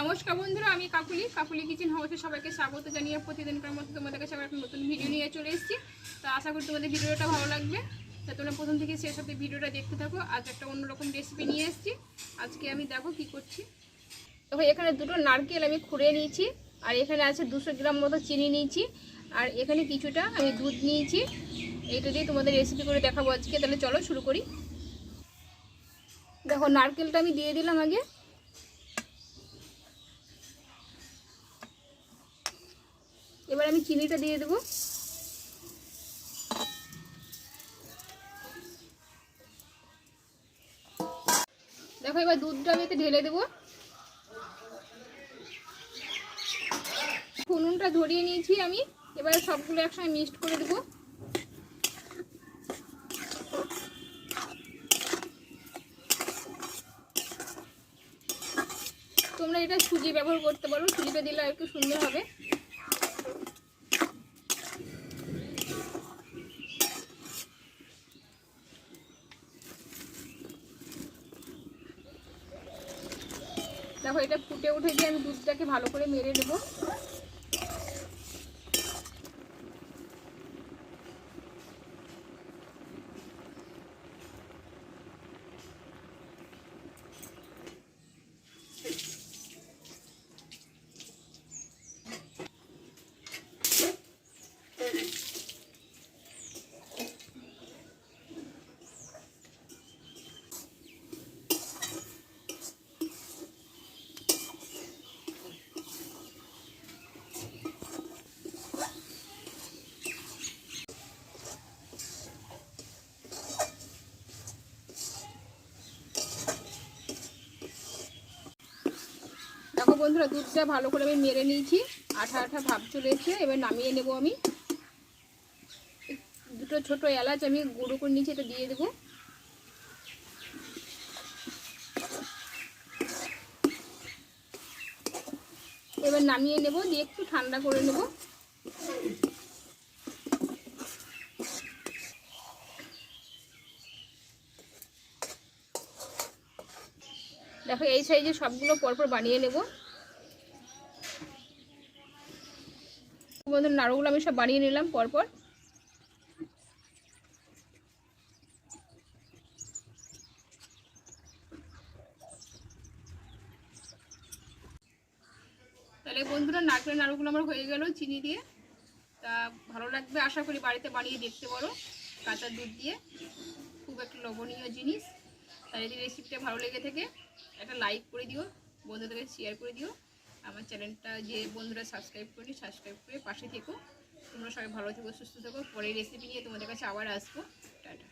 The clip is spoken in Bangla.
নমস্কার বন্ধুরা, আমি কাকুলি। কাকুলি কিচেন হাউসে সবাইকে স্বাগত জানিয়ে প্রতিদিনকার মতো তোমাদের কাছে আবার একটা নতুন ভিডিও নিয়ে চলে এসেছি। তো আশা করি তোমাদের ভিডিওটা ভালো লাগবে। তা তোমরা প্রথম থেকে শেষ অব্দি ভিডিওটা দেখতে থাকো। আজ একটা অন্যরকম রেসিপি নিয়ে এসেছি। আজকে আমি দেখো কি করছি। দেখো, এখানে দুটো নারকেল আমি খুঁড়ে নিয়েছি, আর এখানে আছে দুশো গ্রাম মতো চিনি নিয়েছি, আর এখানে কিছুটা আমি দুধ নিয়েছি। এইটা দিয়ে তোমাদের রেসিপি করে দেখাবো আজকে। তাহলে চলো শুরু করি। দেখো, নারকেলটা আমি দিয়ে দিলাম আগে। এবার আমি চিনিটা দিয়ে দেবো। দেখো এবার দুধটা আমি ঢেলে দেবো। ফুনুনটা ধরিয়ে নিয়েছি আমি। এবার সবগুলো একসঙ্গে মিক্সড করে দেবো। তোমরা এটা সুজি ব্যবহার করতে পারো। সুজিটা দিলে আর একটু সুন্দর হবে। দেখো এটা ফুটে উঠে গিয়ে আমি দুধটাকে ভালো করে মেরে দেবো দেখো বন্ধুরা, দুধটা ভালো করে আমি মেরে নিয়েছি। আঠা আঠা ভাব চলে এসছে, এবার নামিয়ে নেব আমি। দুটো ছোট এলাচ আমি গুঁড়ো করে নিয়েছি, এটা দিয়ে দেবো। এবার নামিয়ে নেব, দিয়ে একটু ঠান্ডা করে নেব। দেখো, এই সাইজে সবগুলো পরপর বানিয়ে নেব। বন্ধু, নাড়ুগুলো আমি সব বানিয়ে নিলাম পরপর। তাহলে বন্ধুরা, নারকেলের নাড়ুগুলো আমার হয়ে গেল চিনি দিয়ে। তা ভালো লাগবে আশা করি বাড়িতে বানিয়ে দেখতে পারো, কাঁচা দুধ দিয়ে। খুব একটা লোভনীয় জিনিস। তাই যদি রেসিপিটা ভালো লেগে থাকে, একটা লাইক করে দিও বন্ধুদেরকে শেয়ার করে দিও। আমার চ্যানেলটা যে বন্ধুরা সাবস্ক্রাইব করি সাবস্ক্রাইব করে পাশে থেকো। তোমরা সবাই ভালো থেকো, সুস্থ থেকো। পরে রেসিপি নিয়ে তোমাদের কাছে আবার আসব। টাটা।